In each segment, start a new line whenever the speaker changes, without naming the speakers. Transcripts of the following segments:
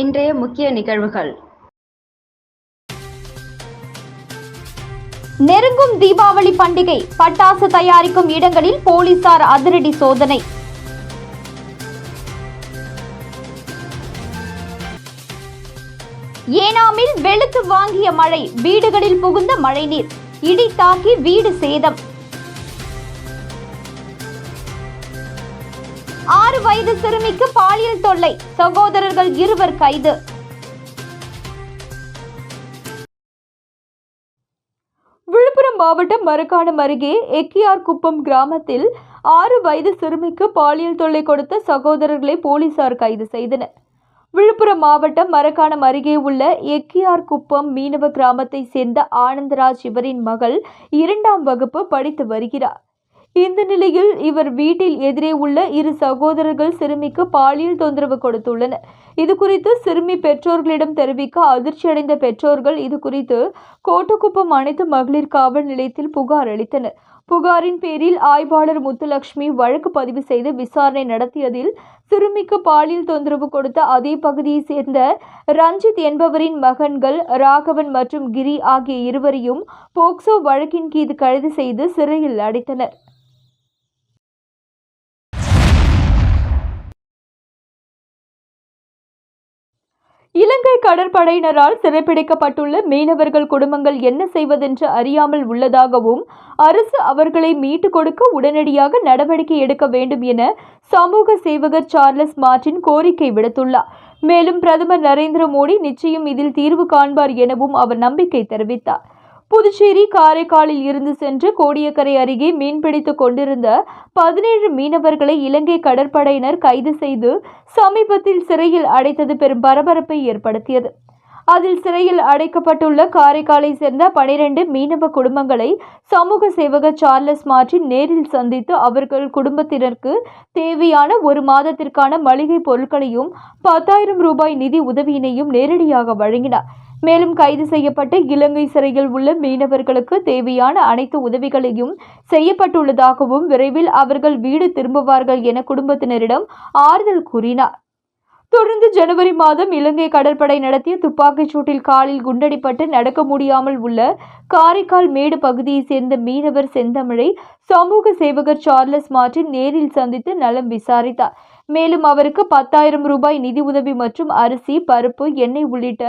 இன்றைய முக்கிய நிகழ்வுகள்.
நெருங்கும் தீபாவளி பண்டிகை பட்டாசு தயாரிக்கும் இடங்களில் போலீசார் அதிரடி சோதனை. ஏனாமில் வெளுத்து வாங்கிய மழை வீடுகளில் புகுந்த மழைநீர் இடி தாக்கி வீடு சேதம். ஆறு வயது சிறுமிக்கு பாலியல் தொல்லை. சகோதரர்கள் இருவர் கைது. விழுப்புரம் மாவட்டம் மரக்காணம் அருகே எக்கியார் குப்பம் கிராமத்தில் ஆறு வயது சிறுமிக்கு பாலியல் தொல்லை கொடுத்த சகோதரர்களை போலீசார் கைது செய்தனர். விழுப்புரம் மாவட்டம் மரக்காணம் அருகே உள்ள எக்கியார் குப்பம் மீனவ கிராமத்தை சேர்ந்த ஆனந்தராஜ் இவரின் மகள் இரண்டாம் வகுப்பு படித்து வருகிறார். இந்த நிலையில் இவர் வீட்டில் எதிரே உள்ள இரு சகோதரர்கள் சிறுமிக்கு பாலியல் தொந்தரவு கொடுத்துள்ளனர். இது குறித்து சிறுமி பெற்றோர்களிடம் தெரிவிக்க அதிர்ச்சியடைந்த பெற்றோர்கள் இது குறித்து கோட்டக்குப்பம் அனைத்து மகளிர் காவல் நிலையத்தில் புகார் அளித்தனர். புகாரின் பேரில் ஆய்வாளர் முத்துலட்சுமி வழக்கு பதிவு செய்து விசாரணை நடத்தியதில் சிறுமிக்கு பாலியல் தொந்தரவு கொடுத்த அதே பகுதியைச் சேர்ந்த ரஞ்சித் என்பவரின் மகன்கள் ராகவன் மற்றும் கிரி ஆகிய இருவரையும் போக்சோ வழக்கின் கீது கைது செய்து சிறையில் அடைத்தனர். இலங்கை கடற்படையினரால் சிறைப்பிடிக்கப்பட்டுள்ள மீனவர்கள் குடும்பங்கள் என்ன செய்வதென்று அறியாமல் உள்ளதாகவும் அரசு அவர்களை மீட்டுக் கொடுக்க உடனடியாக நடவடிக்கை எடுக்க வேண்டும் என சமூக சேவகர் சார்லஸ் மார்டின் கோரிக்கை விடுத்துள்ளார். மேலும் பிரதமர் நரேந்திர மோடி நிச்சயம் இதில் தீர்வு காண்பார் எனவும் அவர் நம்பிக்கை தெரிவித்தார். புதுச்சேரி காரைக்காலில் இருந்து சென்று கோடியக்கரை அருகே மீன்பிடித்துக் கொண்டிருந்த பதினேழு மீனவர்களை இலங்கை கடற்படையினர் கைது செய்து சமீபத்தில் சிறையில் அடைத்தது பெரும் பரபரப்பை ஏற்படுத்தியது. அதில் சிறையில் அடைக்கப்பட்டுள்ள காரைக்காலை சேர்ந்த பனிரெண்டு மீனவ குடும்பங்களை சமூக சேவகர் சார்லஸ் மார்டின் நேரில் சந்தித்து அவர்கள் குடும்பத்தினருக்கு தேவையான ஒரு மாதத்திற்கான மளிகை பொருட்களையும் பத்தாயிரம் ரூபாய் நிதி உதவியினையும் நேரடியாக வழங்கினார். மேலும் கைது செய்யப்பட்ட இலங்கை சிறையில் உள்ள மீனவர்களுக்கு தேவையான அனைத்து உதவிகளையும் செய்யப்பட்டுள்ளதாகவும் விரைவில் அவர்கள் வீடு திரும்புவார்கள் என குடும்பத்தினரிடம் ஆறுதல் கூறினார். தொடர்ந்து ஜனவரி மாதம் இலங்கை கடற்படை நடத்திய துப்பாக்கிச் சூட்டில் காலில் குண்டடிப்பட்டு நடக்க முடியாமல் உள்ள காரைக்கால் மேடு பகுதியைச் சேர்ந்த மீனவர் செந்தமிழை சமூக சேவகர் சார்லஸ் மார்டின் நேரில் சந்தித்து நலம் விசாரித்தார். மேலும் அவருக்கு பத்தாயிரம் ரூபாய் நிதி உதவி மற்றும் அரிசி பருப்பு எண்ணெய் உள்ளிட்ட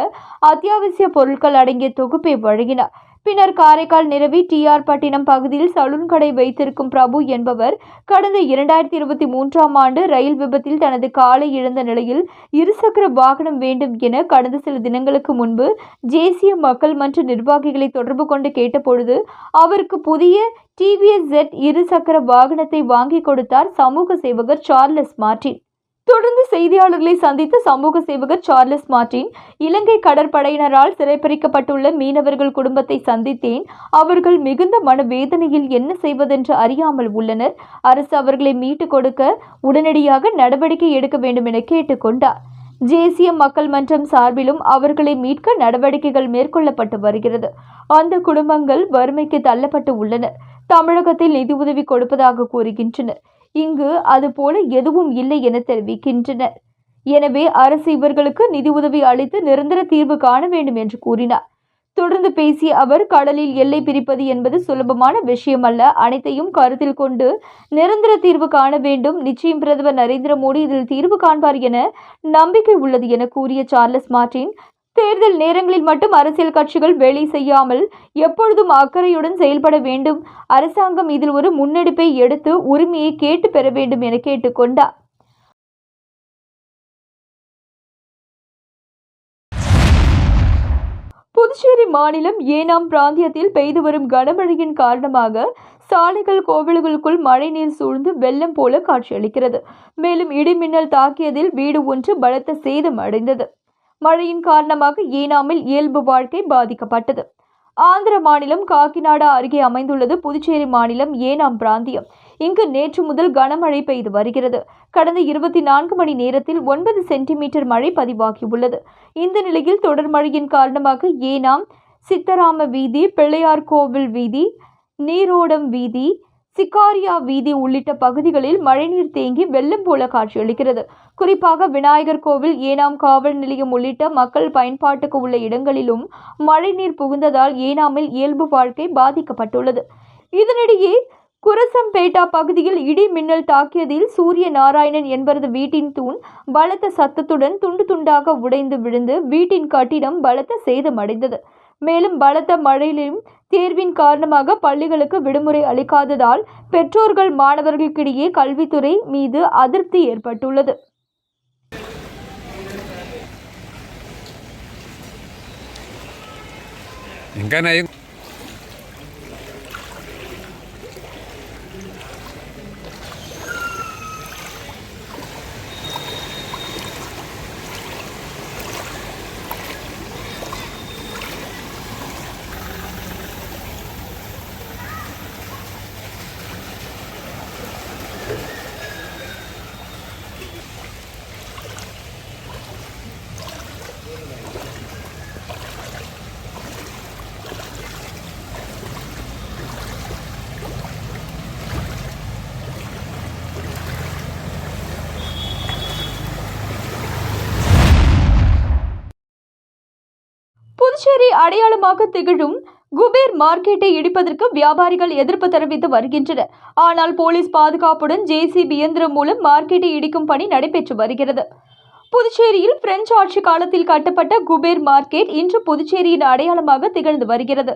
அத்தியாவசிய பொருட்கள் அடங்கிய தொகுப்பை வழங்கினார். பின்னர் காரைக்கால் நிரவி டிஆர் பட்டினம் பகுதியில் சலூன் கடை வைத்திருக்கும் பிரபு என்பவர் கடந்த இரண்டாயிரத்தி இருபத்தி மூன்றாம் ஆண்டு ரயில் விபத்தில் தனது காலை இழந்த நிலையில் இருசக்கர வாகனம் வேண்டும் என கடந்த சில தினங்களுக்கு முன்பு தேசிய மக்கள் மன்ற நிர்வாகிகளை தொடர்பு கொண்டு கேட்டபொழுது அவருக்கு புதிய டிவிஎஸ் ஜெட் இருசக்கர வாகனத்தை வாங்கி கொடுத்தார் சமூக சேவகர் சார்லஸ் மார்டின். தொடர்ந்து செய்தியாளர்களை சந்தித்த சமூக சேவகர் சார்லஸ் மார்டின் இலங்கை கடற்படையினரால் சிறைப்பிடிக்கப்பட்டுள்ள மீனவர்கள் குடும்பத்தை சந்தித்தேன். அவர்கள் மிகுந்த மனவேதனையில் என்ன செய்வதென்று அறியாமல் உள்ளனர். அரசு அவர்களை மீட்டுக் கொடுக்க உடனடியாக நடவடிக்கை எடுக்க வேண்டும் என கேட்டுக்கொண்டார். தேசிய மக்கள் மன்றம் சார்பிலும் அவர்களை மீட்க நடவடிக்கைகள் மேற்கொள்ளப்பட்டு வருகிறது. அந்த குடும்பங்கள் வறுமைக்கு தள்ளப்பட்டு உள்ளனர். தமிழகத்தில் நிதி உதவி கொடுப்பதாக கூறுகின்றனர். இங்கு அதுபோல எதுவும் இல்லை என தெரிவிக்கின்றனர். எனவே அரசு இவர்களுக்கு நிதி உதவி அளித்து நிரந்தர தீர்வு காண வேண்டும் என்று கூறினார். தொடர்ந்து பேசிய அவர் கடலில் எல்லை பிரிப்பது என்பது சுலபமான விஷயம் அல்ல அனைத்தையும் கருத்தில் கொண்டு நிரந்தர தீர்வு காண வேண்டும். நிச்சயம் பிரதமர் நரேந்திர மோடி இதில் தீர்வு காண்பார் என நம்பிக்கை உள்ளது என கூறிய சார்லஸ் மார்டின் தேர்தல் நேரங்களில் மட்டும் அரசியல் கட்சிகள் வேலை செய்யாமல் எப்பொழுதும் அக்கறையுடன் செயல்பட வேண்டும். அரசாங்கம் இதில் ஒரு முன்னெடுப்பை எடுத்து உரிமையை கேட்டு பெற வேண்டும் என கேட்டுக்கொண்டார். புதுச்சேரி மாநிலம் ஏனாம் பிராந்தியத்தில் பெய்து வரும் கனமழையின் காரணமாக சாலைகள் கோவில்களுக்குள் மழைநீர் சூழ்ந்து வெள்ளம் போல காட்சியளிக்கிறது. மேலும் இடிமின்னல் தாக்கியதில் வீடு ஒன்று பலத்த சேதம் அடைந்தது. மழையின் காரணமாக ஏனாமில் இயல்பு வாழ்க்கை பாதிக்கப்பட்டது. ஆந்திர மாநிலம் காக்கிநாடா அருகே அமைந்துள்ளது புதுச்சேரி மாநிலம் ஏனாம் பிராந்தியம். இங்கு நேற்று முதல் கனமழை பெய்து வருகிறது. கடந்த இருபத்தி நான்கு மணி நேரத்தில் ஒன்பது சென்டிமீட்டர் மழை பதிவாகியுள்ளது. இந்த நிலையில் தொடர் மழையின் காரணமாக ஏனாம் சித்தராம வீதி பிள்ளையார் கோவில் வீதி நீரோடம் வீதி சிக்காரியா வீதி உள்ளிட்ட பகுதிகளில் மழைநீர் தேங்கி வெள்ளம் போல காட்சியளிக்கிறது குறிப்பாக விநாயகர் கோவில் ஏனாம் காவல் நிலையம் உள்ளிட்ட மக்கள் பயன்பாட்டுக்கு உள்ள இடங்களிலும் மழைநீர் புகுந்ததால் ஏனாமில் இயல்பு வாழ்க்கை பாதிக்கப்பட்டுள்ளது. இதனிடையே குரசம்பேட்டா பகுதியில் இடி மின்னல் தாக்கியதில் சூரிய நாராயணன் என்பது வீட்டின் தூண் பலத்த சத்தத்துடன் துண்டு துண்டாக உடைந்து விழுந்து வீட்டின் கட்டிடம் பலத்த சேதமடைந்தது மேலும் பலத்த மழையிலும் தேர்வின் காரணமாக பள்ளிகளுக்கு விடுமுறை அளிக்காததால் பெற்றோர்கள் மாணவர்களுக்கிடையே கல்வித்துறை மீது அதிருப்தி ஏற்பட்டுள்ளது.
ఇంకా
புதுச்சேரி அடையாளமாக திகழும் குபேர் மார்க்கெட்டை இடிப்பதற்கு வியாபாரிகள் எதிர்ப்பு தெரிவித்து வருகின்றனர். ஆனால் போலீஸ் பாதுகாப்புடன் ஜேசிபி இயந்திரம் மூலம் மார்க்கெட்டை இடிக்கும் பணி நடைபெற்று வருகிறது. புதுச்சேரியில் பிரெஞ்சு ஆட்சி காலத்தில் கட்டப்பட்ட குபேர் மார்க்கெட் இன்று புதுச்சேரியின் அடையாளமாக திகழ்ந்து வருகிறது.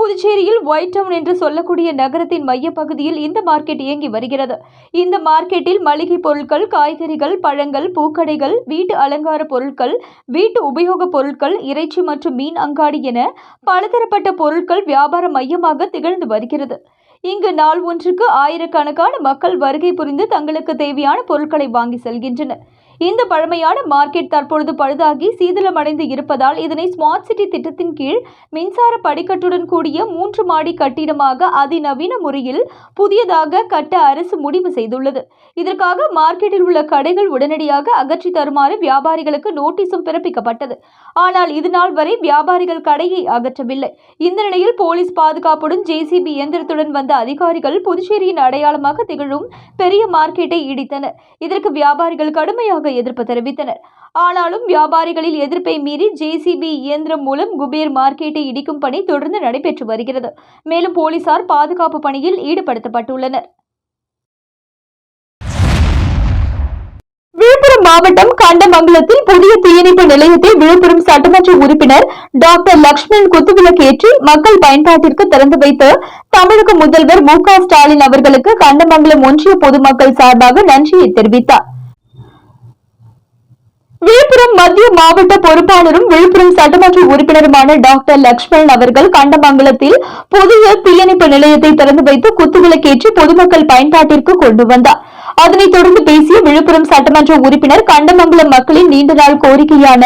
புதுச்சேரியில் ஒயிட் டவுன் என்று சொல்லக்கூடிய நகரத்தின் மையப்பகுதியில் இந்த மார்க்கெட் இயங்கி வருகிறது. இந்த மார்க்கெட்டில் மளிகை பொருட்கள் காய்கறிகள் பழங்கள் பூக்கடைகள் வீட்டு அலங்கார பொருட்கள் வீட்டு உபயோகப் பொருட்கள் இறைச்சி மற்றும் மீன் அங்காடி என பலதரப்பட்ட பொருட்கள் வியாபார மையமாக திகழ்ந்து வருகிறது. இங்கு நாள் ஒன்றுக்கு ஆயிரக்கணக்கான மக்கள் வருகை புரிந்து தங்களுக்கு தேவையான பொருட்களை வாங்கி செல்கின்றனர். இந்த பழமையான மார்க்கெட் தற்பொழுது பழுதாகி சீதளமடைந்து இருப்பதால் இதனை ஸ்மார்ட் சிட்டி திட்டத்தின் கீழ் மின்சார படிக்கட்டுடன் கூடிய மூன்று மாடி கட்டிடமாக அதிநவீன முறையில் புதியதாக கட்ட அரசு முடிவு செய்துள்ளது. இதற்காக மார்க்கெட்டில் உள்ள கடைகள் உடனடியாக அகற்றி தருமாறு வியாபாரிகளுக்கு நோட்டீஸும் பிறப்பிக்கப்பட்டது. ஆனால் இதுநாள் வரை வியாபாரிகள் கடையை அகற்றவில்லை. இந்த நிலையில் போலீஸ் பாதுகாப்புடன் ஜேசிபி இயந்திரத்துடன் வந்த அதிகாரிகள் புதுச்சேரியின் அடையாளமாக திகழும் பெரிய மார்க்கெட்டை இடித்தனர். இதற்கு வியாபாரிகள் கடுமையாக எதிர்ப்பு தெரிவித்தனர். ஆனாலும் வியாபாரிகளில் எதிர்ப்பை மீறி ஜேசிபி இயந்திரம் மூலம் குபேர் மார்க்கெட்டை இடிக்கும் பணி தொடர்ந்து நடைபெற்று வருகிறது. மேலும் போலீசார் பாதுகாப்பு பணியில் ஈடுபடுத்தப்பட்டுள்ளனர். விழுப்புரம் மாவட்டம் கண்டமங்கலத்தில் புதிய தீயணைப்பு நிலையத்தை விழுப்புரம் சட்டமன்ற உறுப்பினர் டாக்டர் லக்ஷ்மணன் குத்துவிளக்கேற்றி மக்கள் பயன்பாட்டிற்கு திறந்து வைத்து தமிழக முதல்வர் மு ஸ்டாலின் அவர்களுக்கு கண்டமங்கலம் ஒன்றிய பொதுமக்கள் சார்பாக நன்றியை தெரிவித்தார். விழுப்புரம் மத்திய மாவட்ட பொறுப்பாளரும் விழுப்புரம் சட்டமன்ற உறுப்பினருமான டாக்டர் லட்சுமணன் அவர்கள் கண்டமங்கலத்தில் புதிய தீயணைப்பு நிலையத்தை திறந்து வைத்து குத்துவிளக்கேற்றி பொதுமக்கள் பயன்பாட்டிற்கு கொண்டு வந்தார். அதனைத் தொடர்ந்து பேசிய விழுப்புரம் சட்டமன்ற உறுப்பினர் கண்டமங்கலம் மக்களின் நீண்ட நாள் கோரிக்கையான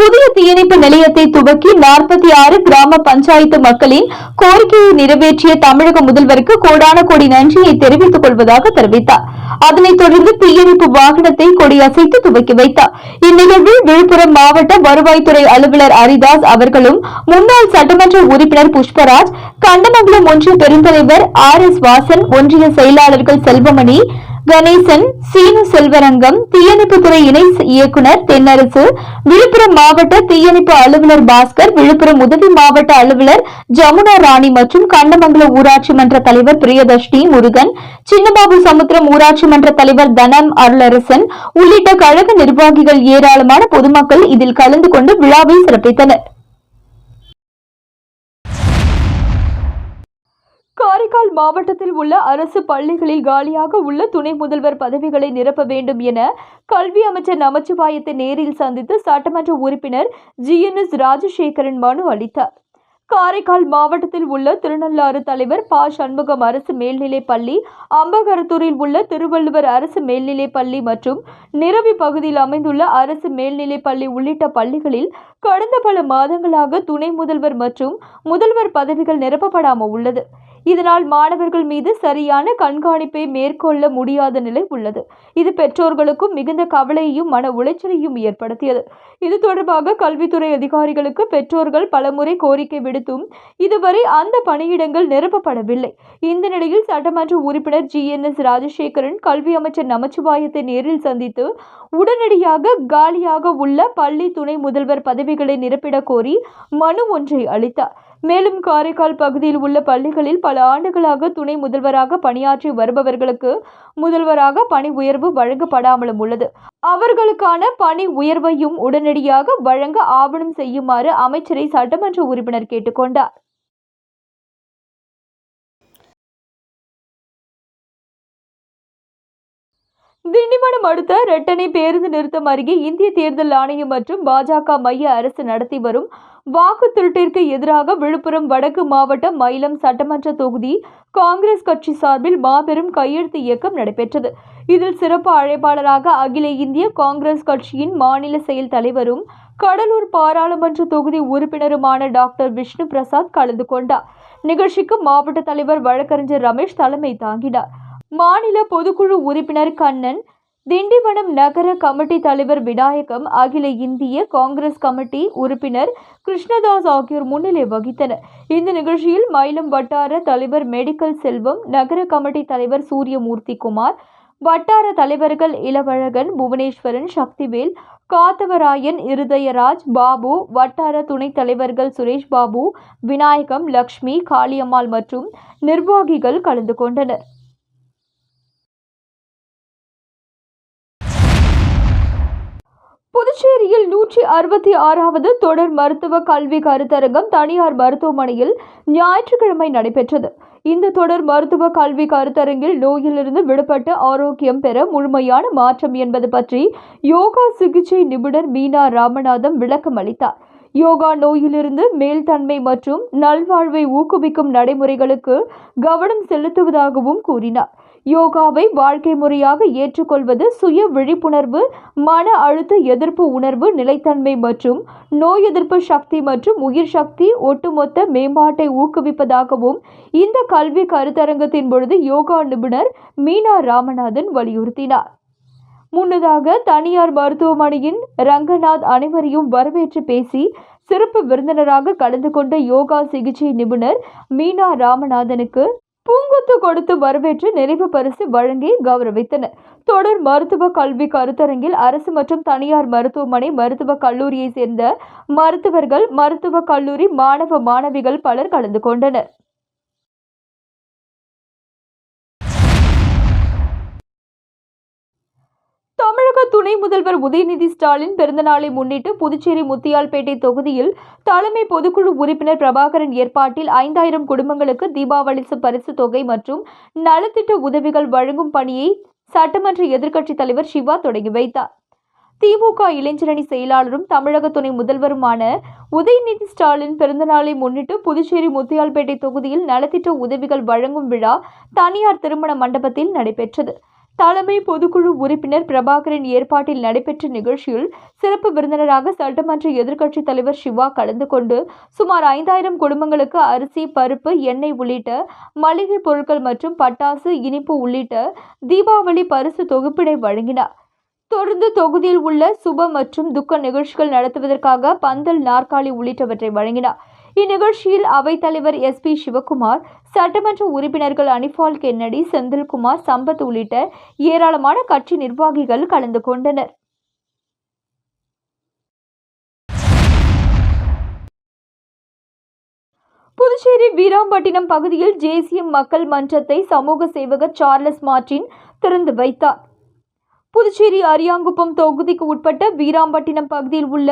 புதிய தீயணைப்பு நிலையத்தை துவக்கி நாற்பத்தி ஆறு கிராம பஞ்சாயத்து மக்களின் கோரிக்கையை நிறைவேற்றிய தமிழக முதல்வருக்கு கோடான கோடி நன்றியை தெரிவித்துக் கொள்வதாக தெரிவித்தார். அதனைத் தொடர்ந்து தீயணைப்பு வாகனத்தை கொடியசைத்து துவக்கி வைத்தார். இந்நிகழ்வில் விழுப்புரம் மாவட்ட வருவாய்த்துறை அலுவலர் ஹரிதாஸ் அவர்களும் முன்னாள் சட்டமன்ற உறுப்பினர் புஷ்பராஜ் கண்டமங்கலம் ஒன்றிய பெருந்தலைவர் ஆர் எஸ் வாசன் ஒன்றிய செயலாளர்கள் செல்வமணி கணேசன் சீனு செல்வரங்கம் தீயணைப்புத்துறை இணை இயக்குனர் தென்னரசு விழுப்புரம் மாவட்ட தீயணைப்பு அலுவலர் பாஸ்கர் விழுப்புரம் உதவி மாவட்ட அலுவலர் ஜமுனா ராணி மற்றும் கண்டமங்கல ஊராட்சி மன்ற தலைவர் பிரியதர்ஷினி முருகன் சின்னபாபு சமுத்திரம் ஊராட்சி மன்ற தலைவர் தனம் அருளரசன் உள்ளிட்ட கழக நிர்வாகிகள் ஏராளமான பொதுமக்கள் இதில் கலந்து கொண்டு விழாவை சிறப்பித்தனர். காரைக்கால் மாவட்டத்தில் உள்ள அரசு பள்ளிகளில் காலியாக உள்ள துணை முதல்வர் பதவிகளை நிரப்ப வேண்டும் என கல்வி அமைச்சர் நமச்சிவாயத்தை நேரில் சந்தித்து சட்டமன்ற உறுப்பினர் ஜிஎன்எஸ் ராஜசேகரன் மனு அளித்தார். காரைக்கால் மாவட்டத்தில் உள்ள திருநள்ளாறு தலைவர் ப. சண்முகம் அரசு மேல்நிலைப் பள்ளி அம்பகரத்தூரில் உள்ள திருவள்ளுவர் அரசு மேல்நிலைப் பள்ளி மற்றும் நிரவி பகுதியில் அமைந்துள்ள அரசு மேல்நிலைப் பள்ளி உள்ளிட்ட பள்ளிகளில் கடந்த பல மாதங்களாக துணை முதல்வர் மற்றும் முதல்வர் பதவிகள் நிரப்பப்படாமல் உள்ளது. இதனால் மாணவர்கள் மீது சரியான கண்காணிப்பை மேற்கொள்ள முடியாத நிலை உள்ளது. இது பெற்றோர்களுக்கும் மிகுந்த கவலையையும் மன உளைச்சலையும் ஏற்படுத்தியது. இது தொடர்பாக கல்வித்துறை அதிகாரிகளுக்கு பெற்றோர்கள் பலமுறை கோரிக்கை விடுத்தும் இதுவரை அந்த பணியிடங்கள் நிரப்பப்படவில்லை. இந்த நிலையில் சட்டமன்ற உறுப்பினர் ஜி. என். எஸ். ராஜசேகரன் கல்வி அமைச்சர் நமச்சிவாயத்தை நேரில் சந்தித்து உடனடியாக காலியாக உள்ள பள்ளி துணை முதல்வர் பதவிகளை நிரப்பிட கோரி மனு ஒன்றை அளித்தார். மேலும் காரைக்கால் பகுதியில் உள்ள பள்ளிகளில் பல ஆண்டுகளாக துணை முதல்வராக பணியாற்றி வருபவர்களுக்கு முதல்வராக பணி உயர்வு வழங்கப்படாமலும் உள்ளது. அவர்களுக்கான பணி உயர்வையும் உடனடியாக வழங்க ஆவணம் செய்யுமாறு அமைச்சரை சட்டமன்ற உறுப்பினர் கேட்டுக்கொண்டார். திண்டிவனம் அடுத்த ரெட்டனை பேருந்து நிறுத்தம் அருகே இந்திய தேர்தல் ஆணையம் மற்றும் பாஜக மைய அரசு நடத்தி வரும் வாக்கு திருட்டிற்கு எதிராக விழுப்புரம் வடக்கு மாவட்டம் மயிலம் சட்டமன்ற தொகுதி காங்கிரஸ் கட்சி சார்பில் மாபெரும் கையெழுத்து இயக்கம் நடைபெற்றது. இதில் சிறப்பு அழைப்பாளராக அகில இந்திய காங்கிரஸ் கட்சியின் மாநில செயல் தலைவரும் கடலூர் பாராளுமன்ற தொகுதி உறுப்பினருமான டாக்டர் விஷ்ணு பிரசாத் கலந்து கொண்டார். நிகழ்ச்சிக்கு மாவட்ட தலைவர் வழக்கறிஞர் ரமேஷ் தலைமை தாங்கினார். மாநில பொதுக்குழு உறுப்பினர் கண்ணன் திண்டிவனம் நகர கமிட்டி தலைவர் விநாயகம் அகில இந்திய காங்கிரஸ் கமிட்டி உறுப்பினர் கிருஷ்ணதாஸ் ஆகியோர் முன்னிலை வகித்தனர். இந்த நிகழ்ச்சியில் மயிலம் வட்டார தலைவர் மெடிக்கல் செல்வம் நகர கமிட்டி தலைவர் சூரியமூர்த்தி குமார் வட்டார தலைவர்கள் இளவழகன் புவனேஸ்வரன் சக்திவேல் காத்தவராயன் இருதயராஜ் பாபு வட்டார துணைத் தலைவர்கள் சுரேஷ் பாபு விநாயகம் லக்ஷ்மி காளியம்மாள் மற்றும் நிர்வாகிகள் கலந்து கொண்டனர். புதுச்சேரியில் நூற்றி அறுபத்தி ஆறாவது தொடர் மருத்துவ கல்வி கருத்தரங்கம் தனியார் மருத்துவமனையில் ஞாயிற்றுக்கிழமை நடைபெற்றது. இந்த தொடர் மருத்துவ கல்வி கருத்தரங்கில் நோயிலிருந்து விடுபட்டு ஆரோக்கியம் பெற முழுமையான மாற்றம் என்பது பற்றி யோகா சிகிச்சை நிபுணர் மீனா ராமநாதம் விளக்கம் அளித்தார் யோகா நோயிலிருந்து மேல்தன்மை மற்றும் நல்வாழ்வை ஊக்குவிக்கும் நடைமுறைகளுக்கு கவனம் செலுத்துவதாகவும் கூறினார். யோகாவை வாழ்க்கை முறையாக ஏற்றுக்கொள்வது சுய விழிப்புணர்வு மன அழுத்த எதிர்ப்பு உணர்வு நிலைத்தன்மை மற்றும் நோய் எதிர்ப்பு சக்தி மற்றும் உயிர் சக்தி ஒட்டுமொத்த மேம்பாட்டை ஊக்குவிப்பதாகவும் இந்த கல்வி கருத்தரங்கத்தின் பொழுது யோகா நிபுணர் மீனா ராமநாதன் வலியுறுத்தினார். முன்னதாக தனியார் மருத்துவமனையின் ரங்கநாத் அனைவரையும் வரவேற்று பேசி சிறப்பு விருந்தினராக கலந்து கொண்ட யோகா சிகிச்சை நிபுணர் மீனா ராமநாதனுக்கு பூங்குத்து கொடுத்து வரவேற்று நிறைவு பரிசு வழங்கி கௌரவித்தனர். தொடர் மருத்துவ கல்வி கருத்தரங்கில் அரசு மற்றும் தனியார் மருத்துவமனை மருத்துவக் கல்லூரியை சேர்ந்த மருத்துவர்கள் மருத்துவக் கல்லூரி மாணவ மாணவிகள் பலர் கலந்து கொண்டனர். துணை முதல்வர் உதயநிதி ஸ்டாலின் பிறந்தநாளை முன்னிட்டு புதுச்சேரி முத்தியால்பேட்டை தொகுதியில் தலைமை பொதுக்குழு உறுப்பினர் பிரபாகரன் ஏற்பாட்டில் ஐந்தாயிரம் குடும்பங்களுக்கு தீபாவளி பரிசு தொகை மற்றும் நலத்திட்ட உதவிகள் வழங்கும் பணியை சட்டமன்ற எதிர்க்கட்சித் தலைவர் சிவா தொடங்கி வைத்தார். திமுக இளைஞரணி செயலாளரும் தமிழக துணை முதல்வருமான உதயநிதி ஸ்டாலின் பிறந்தநாளை முன்னிட்டு புதுச்சேரி முத்தியால்பேட்டை தொகுதியில் நலத்திட்ட உதவிகள் வழங்கும் விழா தனியார் திருமண மண்டபத்தில் நடைபெற்றது. தலைமை பொதுக்குழு உறுப்பினர் பிரபாகரன் ஏற்பாட்டில் நடைபெற்ற நிகழ்ச்சியில் சிறப்பு விருந்தினராக சட்டமன்ற எதிர்க்கட்சித் தலைவர் சிவா கலந்து கொண்டு சுமார் ஐந்தாயிரம் குடும்பங்களுக்கு அரிசி பருப்பு எண்ணெய் உள்ளிட்ட மளிகை பொருட்கள் மற்றும் பட்டாசு இனிப்பு உள்ளிட்ட தீபாவளி பரிசு தொகுப்பினை வழங்கினார். தொடர்ந்து தொகுதியில் உள்ள சுப மற்றும் துக்க நிகழ்ச்சிகள் நடத்துவதற்காக பந்தல் நாற்காலி உள்ளிட்டவற்றை வழங்கினார். இந்நிகழ்ச்சியில் அவைத்தலைவர் எஸ் பி சிவகுமார் சட்டமன்ற உறுப்பினர்கள் அனிஃபால் கென்னடி செந்தில்குமார் சம்பத் உள்ளிட்ட ஏராளமான கட்சி நிர்வாகிகள் கலந்து கொண்டனர். புதுச்சேரி வீராம்பட்டினம் பகுதியில் ஜேசிஎம் மக்கள் மன்றத்தை சமூக சேவகர் சார்லஸ் மார்டின் திறந்து வைத்தார். புதுச்சேரி அரியாங்குப்பம் தொகுதிக்கு உட்பட்ட வீராம்பட்டினம் பகுதியில் உள்ள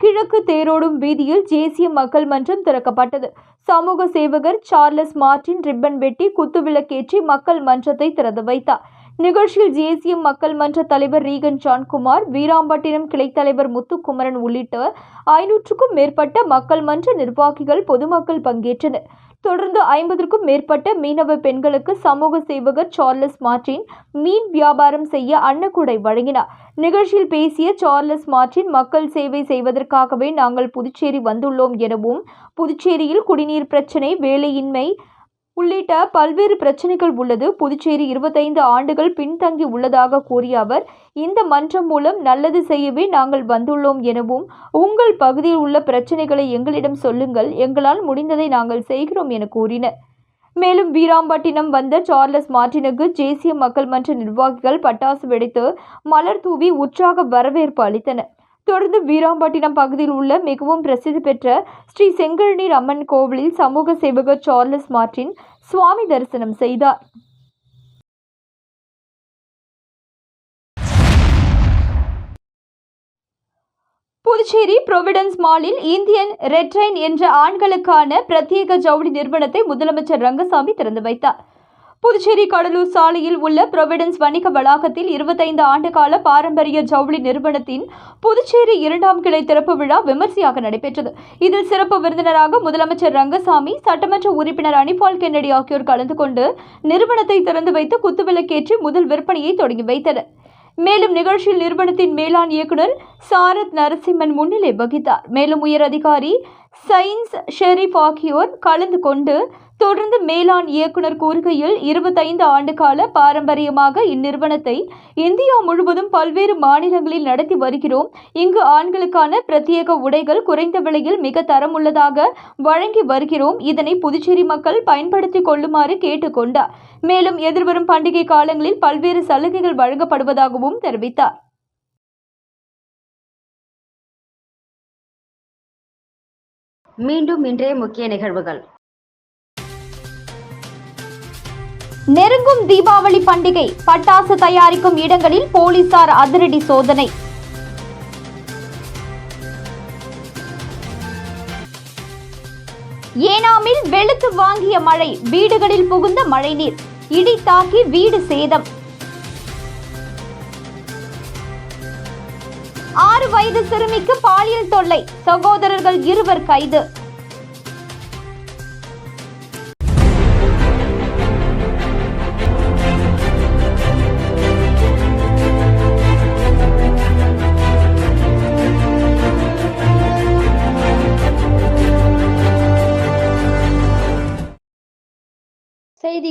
கிழக்கு தேரோடும் வீதியில் தேசிய மக்கள் மன்றம் திறக்கப்பட்டது. சமூக சேவகர் சார்லஸ் மார்டின் ரிப்பன் வெட்டி குத்துவிளக்கேற்றி மக்கள் மன்றத்தை திறந்து வைத்தார். நிகழ்ச்சியில் தேசிய மக்கள் மன்ற தலைவர் ரீகன் ஜான்குமார் வீராம்பட்டினம் கிளை தலைவர் முத்துக்குமரன் உள்ளிட்ட ஐநூற்றுக்கும் மேற்பட்ட மக்கள் மன்ற நிர்வாகிகள் பொதுமக்கள் பங்கேற்றனர். தொடர்ந்து ஐம்பதற்கும் மேற்பட்ட மீனவ பெண்களுக்கு சமூக சேவகர் சார்லஸ் மார்டின் மீன் வியாபாரம் செய்ய அன்னக்கூடை வழங்கினார். நிகழ்ச்சியில் பேசிய சார்லஸ் மார்டின் மக்கள் சேவை செய்வதற்காகவே நாங்கள் புதுச்சேரி வந்துள்ளோம் எனவும் புதுச்சேரியில் குடிநீர் பிரச்சினை வேலையின்மை உள்ளிட்ட பல்வேறு பிரச்சனைகள் உள்ளது. புதுச்சேரி இருபத்தைந்து ஆண்டுகள் பின்தங்கி உள்ளதாக கூறிய அவர் இந்த மன்றம் மூலம் நல்லது செய்யவே நாங்கள் வந்துள்ளோம் எனவும் உங்கள் பகுதியில் உள்ள பிரச்சனைகளை எங்களிடம் சொல்லுங்கள் எங்களால் முடிந்ததை நாங்கள் செய்கிறோம் என கூறினர். மேலும் வீராம்பட்டினம் வந்த சார்லஸ் மார்டினுக்கு தேசிய மக்கள் மன்ற நிர்வாகிகள் பட்டாசு வெடித்து மலர் தூவி உற்சாக வரவேற்பு அளித்தனர். தொடர்ந்து வீராம்பட்டினம் பகுதியில் உள்ள மிகவும் பிரசித்தி பெற்ற ஸ்ரீ செங்கழநீர் அம்மன் கோவிலில் சமூக சேவகர் சார்லஸ் மார்டின் சுவாமி தரிசனம் செய்தார். புதுச்சேரி புரோவிடன்ஸ் மாலில் இந்தியன் ரெட்ரைன் என்ற ஆண்களுக்கான பிரத்யேக ஜவுளி நிறுவனத்தை முதலமைச்சர் ரங்கசாமி திறந்து வைத்தார். புதுச்சேரி கடலூர் சாலையில் உள்ள புரோவிடன்ஸ் வணிக வளாகத்தில் இருபத்தைந்து ஆண்டுகால பாரம்பரிய ஜவுளி நிறுவனத்தின் புதுச்சேரி இரண்டாம் கிளை திறப்பு விழா விமர்சையாக நடைபெற்றது. இதில் சிறப்பு விருந்தினராக முதலமைச்சர் ரங்கசாமி சட்டமன்ற உறுப்பினர் அனிபால் கென்னடி ஆகியோர் கலந்து கொண்டு நிறுவனத்தை திறந்து வைத்து குத்துவிளக்கேற்றி முதல் விற்பனையை தொடங்கி வைத்தனர். மேலும் நிகழ்ச்சியில் நிறுவனத்தின் மேலாண் இயக்குனர் சாரத் நரசிம்மன் முன்னிலை வகித்தார். மேலும் உயர் அதிகாரி சயின்ஸ் ஷெரீப் ஆகியோர் கலந்து கொண்டு தொடர்ந்து மேலாண் இயக்குனர் கூறுகையில் இருபத்தைந்து ஆண்டுகால பாரம்பரியமாக இந்நிறுவனத்தை இந்தியா முழுவதும் பல்வேறு மாநிலங்களில் நடத்தி வருகிறோம். இங்கு ஆண்களுக்கான பிரத்யேக உடைகள் குறைந்த விலையில் மிக தரமுள்ளதாக வழங்கி வருகிறோம். இதனை புதுச்சேரி மக்கள் பயன்படுத்திக் கொள்ளுமாறு கேட்டுக்கொண்டார். மேலும் எதிர்வரும் பண்டிகை காலங்களில் பல்வேறு சலுகைகள் வழங்கப்படுவதாகவும் தெரிவித்தார்.
மீண்டும் இன்றைய முக்கிய நிகழ்வுகள்.
நெருங்கும் தீபாவளி பண்டிகை பட்டாசு தயாரிக்கும் இடங்களில் போலீசார் அதிரடி சோதனை. ஏனாமில் வெளுத்து வாங்கிய மழை வீடுகளில் புகுந்த மழைநீர் இடி தாக்கி வீடு சேதம். ஆறு வயது சிறுமிக்கு பாலியல் தொல்லை சகோதரர்கள் இருவர் கைது.